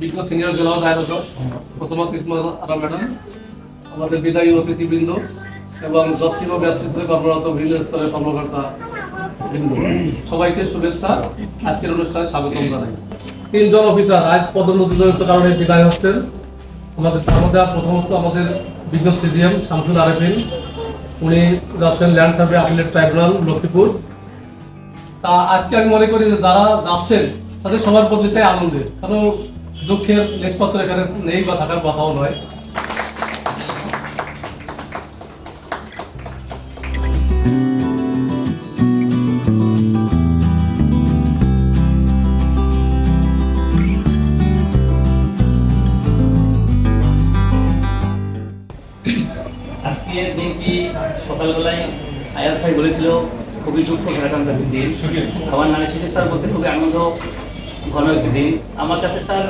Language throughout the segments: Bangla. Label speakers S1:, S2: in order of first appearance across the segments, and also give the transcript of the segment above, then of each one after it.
S1: বিজ্ঞ সিনিয়র জেলা ম্যাডাম, আমাদের বিদায়ী অতিথিবৃন্দ এবং ব্যবস্থিত কর্মরত বিভিন্ন স্তরের কর্মকর্তা সবাইকে শুভেচ্ছা। আজকের অনুষ্ঠানে স্বাগতম জানাই। তিনজন অফিসার আজ পদোন্নতিজনিত কারণে বিদায় হচ্ছেন। আমাদের তার মধ্যে আমাদের বিজ্ঞ সিজিএম শামসুল আরেফিন। উনি যাচ্ছেন land survey appellate tribunal, Lakshmipur. তা আজকে আমি মনে করি যে যারা যাচ্ছেন, তাদের সবার প্রতিটাই আনন্দের। কারণ দুঃখের নিষ্পত্র এখানে নেই বা থাকার কথাও নয়।
S2: আজকের দিনটি সকালবেলায় আয়াজ ভাই বলেছিল খুবই দুঃখ একটি দিন। আমার নানা শিশু স্যার বলছে খুবই আনন্দ ঘন একটি দিন। আমার কাছে স্যার,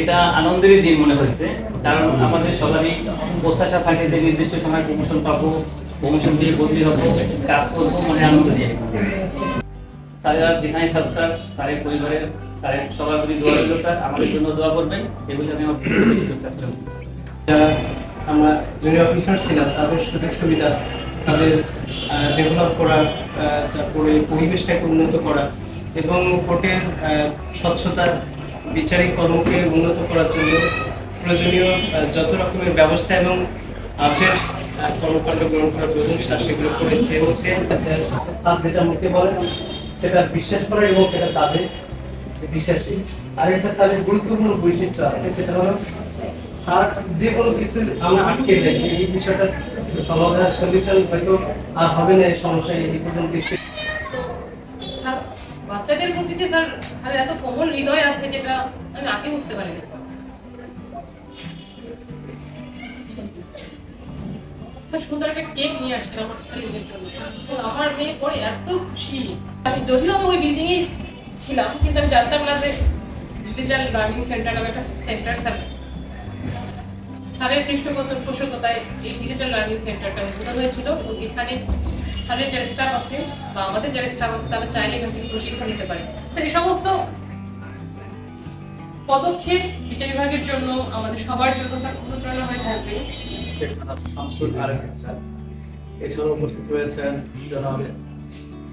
S2: এটা আনন্দেরই দিন মনে হচ্ছে, কারণ আমাদের সবারই প্রত্যাশা থাকে যে নির্দিষ্ট সময় প্রমোশন পাবো প্রমোশন দিয়ে বদলি হব, কাজ করব মানে আনন্দ দিয়ে স্যারেরা যেখানে থাকুক স্যার, স্যারের পরিবারের, স্যারের সবার প্রতি দোয়া রইল স্যার, আমাদের জন্য দোয়া করবেন, এগুলি আমি আমার
S3: আমরা জুনিয়র অফিসার ছিলাম, তাদের সুযোগ সুবিধা, তাদের ডেভেলপ করা তারপরে পরিবেশটাকে উন্নত করা এবং কোর্টের আহ, স্বচ্ছতা বিচারিক কর্মকে উন্নত করার জন্য প্রয়োজনীয় যত রকমের ব্যবস্থা এবং আপডেট কর্মকাণ্ড গ্রহণ করার প্রয়োজন স্যার সেগুলো করেছে। এবং আহ, স্যার যেটা মুখে বলেন সেটা বিশ্বাস করে এবং সেটা তাদের বিশ্বাসী। আরেকটা স্যারের গুরুত্বপূর্ণ বৈশিষ্ট্য আছে সেটা হলো স্যার যে কোনো কিছু আমরা আটকে যাই এই বিষয়টা সমাধান সলিউশন হয়তো আর হবে না এই সমস্যা এই পর্যন্ত সে-
S4: যে স্যার স্যারের এত কোমল হৃদয় আছে যেটা আমি আগে বুঝতে পারিনি। খুশি। আমি যদিও ওই বিল্ডিং ছিলাম, কিন্তু আমি জানতাম না ডিজিটাল লার্নিং সেন্টার নামে একটা সেন্টার স্যার। স্যারের পৃষ্ঠপোষকতায় এই ডিজিটাল লার্নিং সেন্টারটা উদ্বোধন হয়েছিল এবং এখানে স্যারের যারা স্টাফ আছে বা আমাদের যারা স্টাফ আছে তারা চাইলে এখান থেকে প্রশিক্ষণ নিতে পারে। এই সমস্ত পদক্ষেপ বিচার বিভাগের জন্য আমাদের সবার জন্য স্যার অনুপ্রেরণা হয়ে থাকবে।
S1: শামসুল স্যার এছাড়াও উপস্থিত রয়েছেন জনাব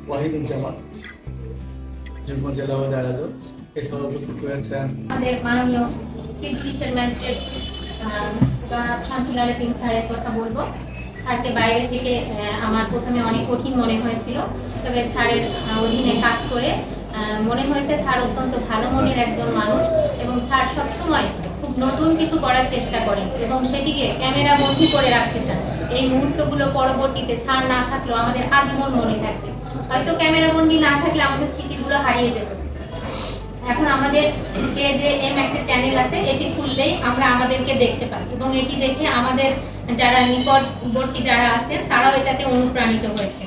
S1: ওয়াহিদুজ্জামান যুগ্ম জেলা ও আয়োজক। এছাড়াও উপস্থিত রয়েছেন
S5: আমাদের মাননীয় চিফ জুডিশিয়াল ম্যাজিস্ট্রেট জনাব শামসুল স্যারের কথা বলব। স্যারকে বাইরে থেকে আমার প্রথমে অনেক কঠিন মনে হয়েছিল। তবে ছাড়ের অধীনে কাজ করে মনে হয়েছে স্যার অত্যন্ত ভালো মনের একজন মানুষ এবং স্যার সবসময় খুব নতুন কিছু করার চেষ্টা করেন এবং সেটিকে ক্যামেরা বন্দি করে রাখতে চান। এই মুহূর্তগুলো পরবর্তীতে স্যার না থাকলেও আমাদের আজীবন মনে থাকবে। হয়তো ক্যামেরা বন্দি না থাকলে আমাদের স্মৃতিগুলো হারিয়ে যেত। এখন আমাদের কে যে এম একটা চ্যানেল আছে, এটি খুললেই আমরা আমাদেরকে দেখতে পাই এবং এটি দেখে আমাদের যারা নিকটবর্তী যারা আছেন, তারাও এটাতে অনুপ্রাণিত হয়েছে।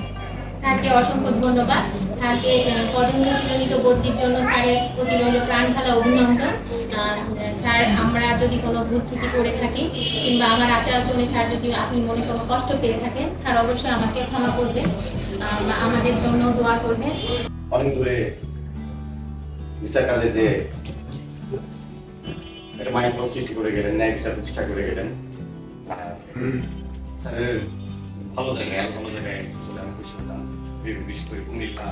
S5: স্যারকে অসংখ্য ধন্যবাদ। স্যারকে পদোন্নতিজনিত বদলির জন্য স্যারের প্রতি রইল প্রাণ ঢালা অভিনন্দন। স্যার, আমরা যদি কোনো ভুল ত্রুটি করে থাকি, কিংবা আমার আচার আচরণে স্যার যদি আপনি মনে কোনো কষ্ট পেয়ে থাকেন, স্যার অবশ্যই আমাকে ক্ষমা করবে। আমাদের জন্য দোয়া করবে
S6: অনেক যে একটা মাইন্ড সৃষ্টি করে গেলেন, ন্যায় বিচার প্রতিষ্ঠা করে গেলেন স্যারের ভালো জায়গায় ভালো জায়গায় বলে আমি খুশি হলাম বিশেষ করে কুমিল্লা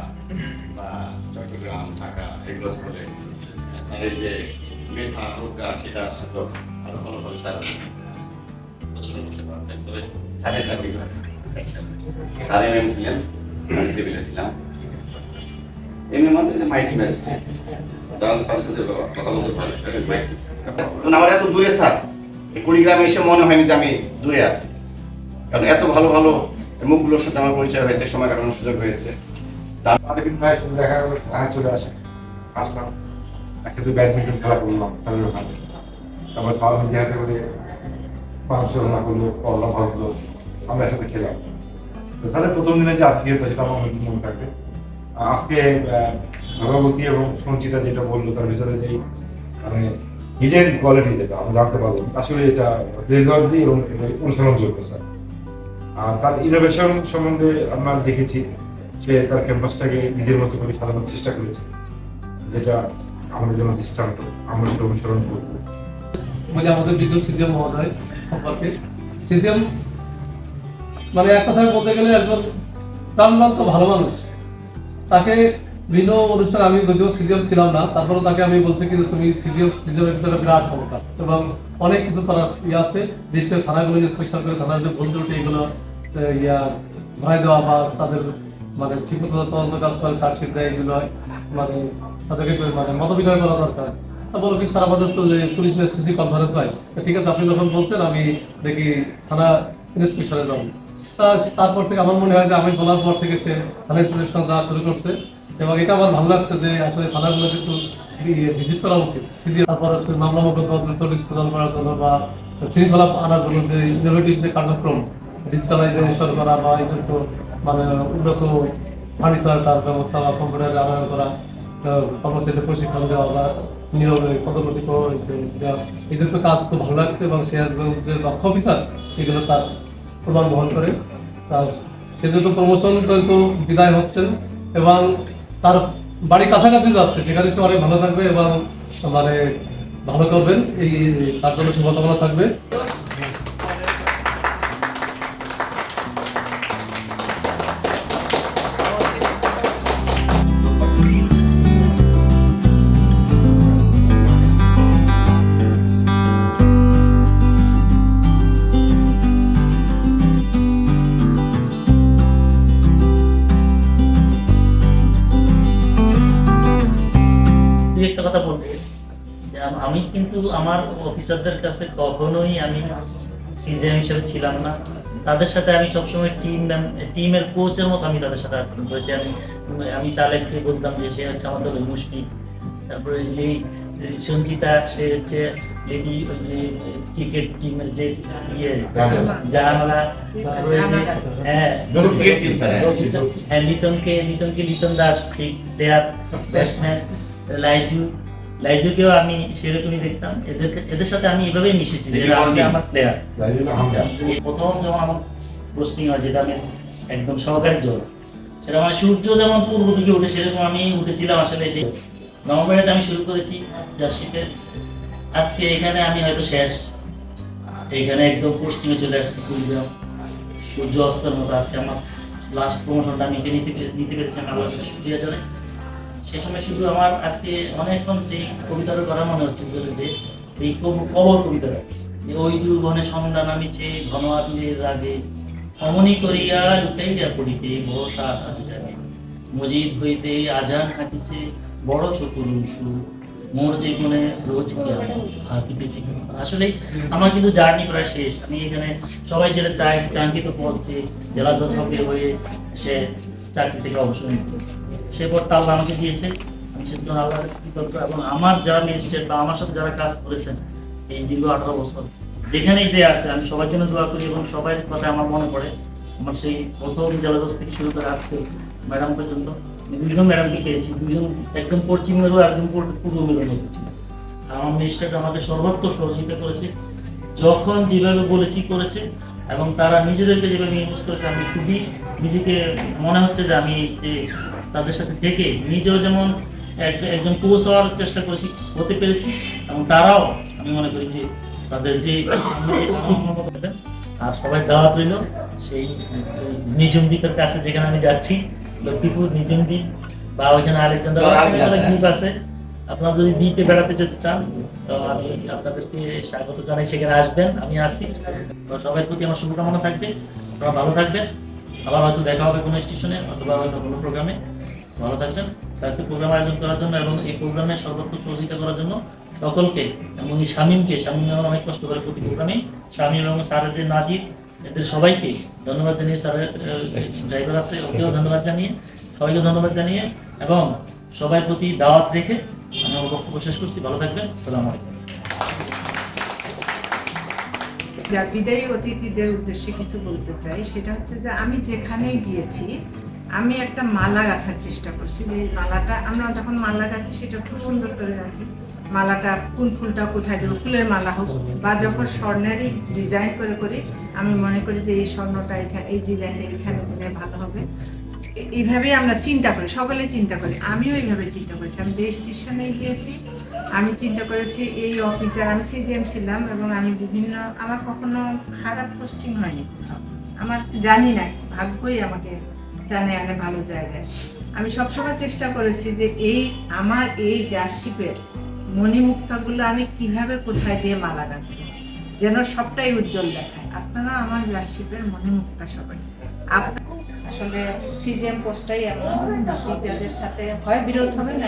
S6: বা চট্টগ্রাম ঢাকা এগুলো করে স্যারের যে মেধা প্রজ্ঞা সেটা হয়তো আরও ভালোভাবে স্যার প্রদর্শন করতে পারতেন তবে স্যারের চাকরি স্যার এম এম ছিলেন আমি সিভিলে ছিলাম এমনি মধ্যে যে মাইটি ম্যারেজ আমাদের সাথে সাথে কথা বলতে পারে মাইটি আমার এত দূরে স্যার। কুড়িগ্রামে এসে মনে হয়নি যে আমি দূরে আছি। কারণ এত ভালো ভালো মুখগুলোর সাথে আমার পরিচয় হয়েছে, সময় কাটানোর সুযোগ হয়েছে।
S7: দেখা চলে আসে। আসলাম। ব্যাডমিন্টন খেলা করলাম ওখানে। তারপর আমরা একসাথে খেলাম। স্যারের প্রথম দিনে আজকে ভগবতী এবং সঞ্চিতা যেটা বলল, তার ভিতরে যে মানে নিজের কোয়ালিটি যেটা আমরা জানতে পারব আসলে এটা রেজাল্ট এবং অনুসরণযোগ্য স্যার আর তার ইনোভেশন সম্বন্ধে আমরা দেখেছি, সে তার ক্যাম্পাসটাকে নিজের মতো করে সাজানোর চেষ্টা করেছে, যেটা আমাদের জন্য দৃষ্টান্ত। আমরা সেটা অনুসরণ করব।
S1: বলে, আমাদের বিজ্ঞ সিজিএম মহোদয় সম্পর্কে। সিজিএম মানে এক কথায় বলতে গেলে একজন প্রাণবন্ত ভালো মানুষ। তাকে বিভিন্ন অনুষ্ঠান আমি যদিও সিজিএম ছিলাম না তারপরে তাকে আমি বলছি কিন্তু তুমি সিজিএম ভিতরে বিরাট ক্ষমতা। এবং অনেক কিছু করার ইয়ে আছে, বিশেষ করে থানাগুলো স্পেশাল করে থানার যে এগুলো ভরাই দেওয়া বা তাদের মানে তদন্ত কাজ করে দেয়, এগুলো মানে তাদেরকে মানে মতবিনয় করা দরকার। বলো কি, স্যার, আমাদের তো যে পুলিশ ম্যাজিস্ট্রেসি কনফারেন্স হয় ঠিক আছে, আপনি যখন বলছেন, আমি দেখি থানা ইন্সপেকশনে যাব। তারপর থেকে আমার মনে হয় যে আমি বলার পর থেকে সে থানা ইন্সপেকশন যাওয়া শুরু করছে। এবং এটা আমার ভালো লাগছে যে আসলে থানাগুলো কিন্তু ভিজিট করা উচিত সিজি তারপর হচ্ছে মামলা মোকদ্দমা প্রদান করার জন্য বা শৃঙ্খলা আনার জন্য যে ইনোভেটিভ যে কার্যক্রম ডিজিটালাইজেশন করা বা এই জন্য মানে উন্নত ফার্নিচার তার ব্যবস্থা বা কম্পিউটার আনয়ন করা কর্মচারীদের প্রশিক্ষণ দেওয়া বা নিয়মে পদোন্নতি হয়েছে। এই যে তো কাজ খুব ভালো লাগছে এবং সে যে দক্ষ অফিসার এগুলো তার প্রমাণ বহন করে তার সে যেহেতু প্রমোশন কিন্তু বিদায় হচ্ছেন এবং তার বাড়ি কাছাকাছি যাচ্ছে, সেখানে সে অনেক ভালো থাকবে এবং মানে ভালো করবেন। এই তার জন্য শুভকামনা থাকবে।
S2: অফিসারদের কাছে কখনোই আমি সিজিএম হিসেবে ছিলাম না। তাদের সাথে আমি সবসময় টিম টিমের কোচের মতো আমি তাদের সাথে আচরণ করেছি। আমি আমি তালেবকে বলতাম যে সে হচ্ছে আমাদের ওই মুশফিক। তারপরে যে সঞ্চিতা সে হচ্ছে লেডি ওই যে ক্রিকেট টিমের যে ইয়ে জানালা। তারপরে যে হ্যাঁ। হ্যাঁ লিটনকে লিটনকে লিটন দাস ঠিক দেয়ার ব্যাটসম্যান লাইজু লাইজুকেও আমি সেরকমই দেখতাম। এদের এদের সাথে আমি এভাবেই মিশেছি যে আসলে আমার প্লেয়ার
S7: আমরা
S2: প্রথম যখন আমার পোস্টিং হয় যেটা আমি একদম সহকারী জজ। সেটা মানে সূর্য যেমন পূর্ব দিকে উঠে সেরকম আমি উঠেছিলাম আসলে সেই নভেম্বরেতে আমি শুরু করেছি জার্সিপে আজকে এখানে আমি হয়তো শেষ। এইখানে একদম পশ্চিমে চলে আসছি কুড়িগ্রাম সূর্য অস্তের মতো আজকে আমার লাস্ট প্রমোশনটা আমি নিতে নিতে পেরেছি আমি আল্লাহ শুক্রিয়া জানাই। সে সময় শুধু আমার আজকে অনেকক্ষণ যে কবিতাটা করা মনে হচ্ছে যে যে এই কবর কবিতাটা। যে ওই দুর্বনে সন্ধান আমি চেয়ে ঘন আবিরের রাগে, অমনি করিয়া লুটাইয়া পড়িতে ভরসা আজ জাগে। মজিদ হইতে আজান হাঁটিছে বড় সকল সুর মোর জীবনে রোজ হাঁপিতেছি আসলে আমার কিন্তু জার্নি প্রায় শেষ। আমি এখানে সবাই যেটা চায়, কাঙ্ক্ষিত যে জেলা হয়ে সে চাকরি থেকে অবসর নিতে। সে পথটা আল্লাহ আমাকে দিয়েছে। আমি সেজন্য আল্লাহর কাছে কৃতজ্ঞ। এবং আমার যারা ম্যাজিস্ট্রেট বা আমার সাথে যারা কাজ করেছেন এই দীর্ঘ আঠারো বছর যেখানেই যে আছে, আমি সবার জন্য দোয়া করি এবং সবার কথা আমার মনে পড়ে। আমার সেই প্রথম জেলা থেকে শুরু করে আজকে ম্যাডাম পর্যন্ত। আমি দুইজন ম্যাডামকে পেয়েছি। দুইজন একদম পশ্চিম মেরু, একদম পূর্ব- মতো ছিল। আমার ম্যাজিস্ট্রেট আমাকে সর্বাত্মক সহযোগিতা করেছে। যখন যেভাবে বলেছি করেছে এবং তারা নিজেদেরকে যেভাবে ইউজ করেছে, আমি খুবই নিজেকে মনে হচ্ছে যে আমি যে তাদের সাথে থেকে নিজেও যেমন এক- একজন কোচ হওয়ার চেষ্টা করেছি হতে পেরেছি এবং তারাও আমি মনে করি যে তাদের যে আর সবাই দাওয়াত রইল সেই নিজুম দ্বীপের কাছে যেখানে আমি যাচ্ছি লক্ষ্মীপুর নিজুম দ্বীপ বা ওইখানে আলেকজান্ডার
S6: আমি
S2: অনেক
S6: যাব।
S2: দ্বীপ আছে। আপনারা যদি দ্বীপে বেড়াতে যেতে চান তো আমি আপনাদেরকে স্বাগত জানাই সেখানে আসবেন আমি আসি সবাই প্রতি আমার শুভকামনা থাকবে আপনারা ভালো থাকবেন। আবার হয়তো দেখা হবে কোনো স্টেশনে অথবা হয়তো কোনো প্রোগ্রামে। ভালো থাকবেন। স্যারকে প্রোগ্রাম আয়োজন করার জন্য এবং এই প্রোগ্রামে সর্বোত্তম সহযোগিতা করার জন্য সকলকে এবং এই শামীমকে, শামীম আমার অনেক কষ্ট করে প্রতি প্রোগ্রামে শামীম এবং স্যারের যে নাজির, এদের সবাইকে ধন্যবাদ জানিয়ে স্যারের ড্রাইভার আছে, ওকেও ধন্যবাদ জানিয়ে, সবাইকে ধন্যবাদ জানিয়ে এবং সবার প্রতি দাওয়াত রেখে আমি আমার বক্তব্য শেষ করছি। ভালো থাকবেন। আসসালামু আলাইকুম।
S8: বিদায়ী অতিথিদের উদ্দেশ্যে কিছু বলতে চাই, সেটা হচ্ছে যে আমি যেখানে গিয়েছি আমি একটা মালা গাঁথার চেষ্টা করছি, যে মালাটা আমরা যখন মালা গাঁথি সেটা খুব সুন্দর করে রাখি মালাটা কোন ফুলটা কোথায় দেবো, ফুলের মালা হোক বা যখন স্বর্ণেরই ডিজাইন করে করি, আমি মনে করি যে এই স্বর্ণটা এখানে এই ডিজাইনটা এখানে দিলে ভালো হবে। এইভাবেই আমরা চিন্তা করি, সকলে চিন্তা করি, আমিও এইভাবে চিন্তা করেছি। আমি যে স্টেশনে গিয়েছি, আমি চিন্তা করেছি এই অফিসার, আমি সিজিএম ছিলাম এবং আমি বিভিন্ন, আমার কখনো খারাপ পোস্টিং হয়নি। আমার জানি না, ভাগ্যই আমাকে টানে আনে ভালো জায়গায়। আমি সবসময় চেষ্টা করেছি যে এই আমার এই জার্সিপের মণিমুক্তাগুলো আমি কীভাবে কোথায় দিয়ে মালা রাখব যেন সবটাই উজ্জ্বল দেখায়। আপনারা আমার জার্সিপের মণিমুক্তা সবাই। আপ- আসলে সিজিএম পোস্টটাই এমন ডিস্ট্রিক্টদের সাথে হয় বিরোধ হবে না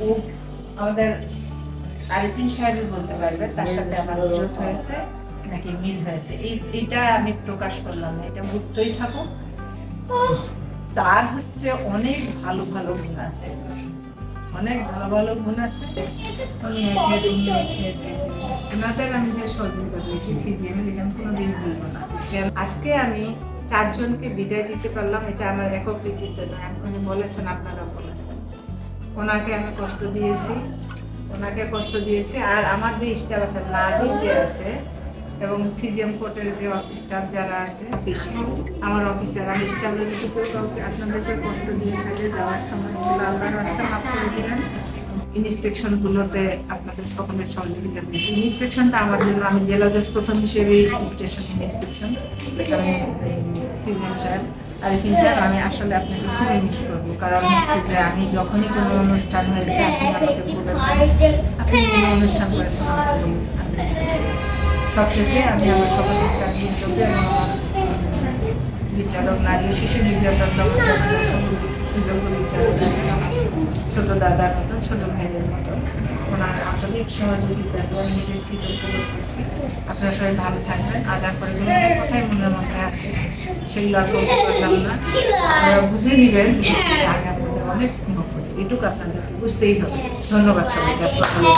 S8: ও আমাদের আরিফিন সাহেবই বলতে পারবে, তার সাথে আমার বিরোধ হয়েছে, নাকি মিল হয়েছে। এই এইটা আমি প্রকাশ করলাম না, এটা মুক্তই থাকুক। তার হচ্ছে অনেক ভালো ভালো গুণ আছে। অনেক ভালো ভালো গুণ আছে। ওনাদের আমি যে সহযোগিতা করেছি সিজিএম এটা আমি কোনোদিন ভুলবো না। আজকে আমি চারজনকে বিদায় দিতে পারলাম, এটা আমার একক কৃতিত্ব নয় উনি বলেছেন আপনারা বলেছেন। ওনাকে আমি কষ্ট দিয়েছি, ওনাকে কষ্ট দিয়েছি। আর আমার যে স্টাফ আছে, নাজির যে আছে এবং সিজিএম কোর্টের যে স্টাফ যারা আছে, আমার অফিসার আমি স্টাফ যদি কেউ কাউকে আপনাদেরকে কষ্ট দিয়ে থাকে যাওয়ার সময় আল্লাহর রাস্তা মাফ করে দিলেন। ইন্সপেকশন গুলোতে আপনাদের সকলের সহযোগিতা দিয়েছি ইন্সপেকশনটা আমার জন্য আমি জেলা জজ প্রথম হিসেবে স্টেশন ইন্সপেকশন সিজিএম সাহেব, আরিফিন সাহেব, আমি আসলে আপনাকে খুবই মিস করব। কারণ হচ্ছে যে আমি যখনই কোনো অনুষ্ঠান হয়েছে, আপনি আমাকে বলেছেন। আপনি কোনো অনুষ্ঠান করেছেন সবশেষে আমি আমার সকল স্টাফ বিচারক, নারী শিশু নির্যাতন বিচারক ছোট দাদার মতো, ছোট ভাইদের মতো। ওনার আন্তরিক সহযোগিতা এবং নিজের কৃতজ্ঞ করছি আপনারা সবাই ভালো থাকবেন। আদার অনেক কথাই মনের মধ্যে আছে সেগুলো আর বলতে পারলাম না। আপনারা বুঝে নেবেন অনেক স্নেহ করি এটুকু আপনাদেরকে বুঝতেই হবে। ধন্যবাদ সবাইকে। আসসালামু।